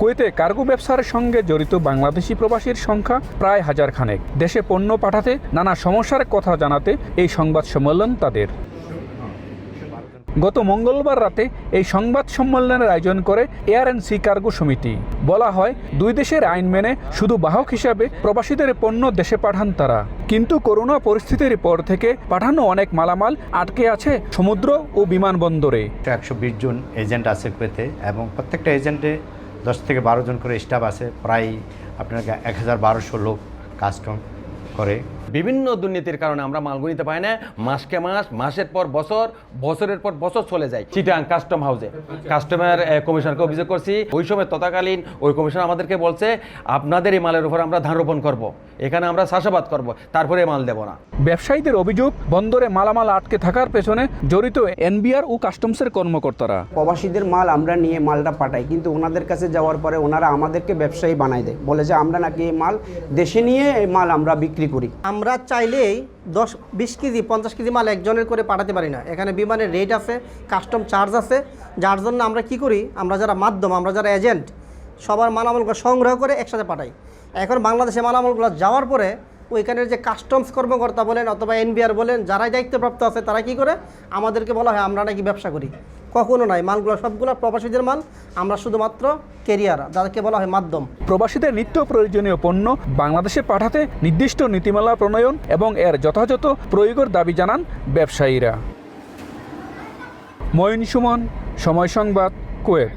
কুয়েতে কার্গো ব্যবসার সঙ্গে জড়িত বাংলাদেশি প্রবাসীর সংখ্যা প্রায় হাজার খানেক দেশে পণ্য পাঠাতে নানা সমস্যার কথা জানাতে এই সংবাদ সম্মেলন তাদের। গত মঙ্গলবার রাতে এই সংবাদ সম্মেলনের আয়োজন করে এয়ার অ্যান্ড সি কার্গো সমিতি। বলা হয়, দুই দেশের আইন মেনে শুধু বাহক হিসাবে প্রবাসীদের পণ্য দেশে পাঠান তারা। কিন্তু করোনা পরিস্থিতির পর থেকে পাঠানো অনেক মালামাল আটকে আছে সমুদ্র ও বিমানবন্দরে। একশো বিশ জন এজেন্ট আছে কুয়েতে এবং প্রত্যেকটা এজেন্টে দশ থেকে বারো জন করে স্টাফ আছে। প্রায় আপনার এক হাজার বারোশো লোক কাজ করে। বিভিন্ন দুর্নীতির কারণে আমরা মাল নিতে পাই না। মাসকে মাস মাসের পর বছর বছরের পর বছর চলে যায়। চিটাং কাস্টম হাউসে। কাস্টমার কমিশনকে অভিযোগ করছি। ওই সময় তথাকালীন ওই কমিশন আমাদেরকে বলছে আপনাদের এই মালের উপর আমরা ধান রোপণ করব। এখানে আমরা চাষাবাদ করব। তারপরে মাল দেব না। ব্যবসায়ীদের অভিযোগ বন্দরে মালামাল আটকে থাকার পেছনে জড়িত এনবিআর ও কাস্টমসের কর্মকর্তারা। প্রবাসীদের মাল আমরা নিয়ে মালটা পাঠাই কিন্তু ওনাদের কাছে যাওয়ার পরে ওনারা আমাদেরকে ব্যবসায়ী বানাই দেয়। বলে যে আমরা নাকি এই মাল দেশে নিয়ে এই মাল আমরা বিক্রি করি। আমরা চাইলেই দশ, বিশ কেজি, পঞ্চাশ কেজি মাল একজনের করে পাঠাতে পারি না। এখানে বিমানের রেট আছে কাস্টম চার্জ আছে। যার জন্য আমরা কি করি, আমরা যারা মাধ্যম, আমরা যারা এজেন্ট সবার মালামালগুলো সংগ্রহ করে একসাথে পাঠাই। এখন বাংলাদেশে মালামালগুলো যাওয়ার পরে ওইখানের যে কাস্টমস কর্মকর্তা বলেন অথবা এনবিআর বলেন, যারাই দায়িত্বপ্রাপ্ত আছে, তারা কি করে, আমাদেরকে বলা হয়, আমরা নাকি ব্যবসা করি। কখনো নাই। মালগুলো সবগুলো প্রবাসীদের মাল, আমরা শুধুমাত্র কেরিয়ার, যাদেরকে বলা হয় মাধ্যম। প্রবাসীদের নিত্য প্রয়োজনীয় পণ্য বাংলাদেশে পাঠাতে নির্দিষ্ট নীতিমালা প্রণয়ন এবং এর যথাযথ প্রয়োগের দাবি জানান ব্যবসায়ীরা। মঈন সুমন, সময় সংবাদ, কুয়েত।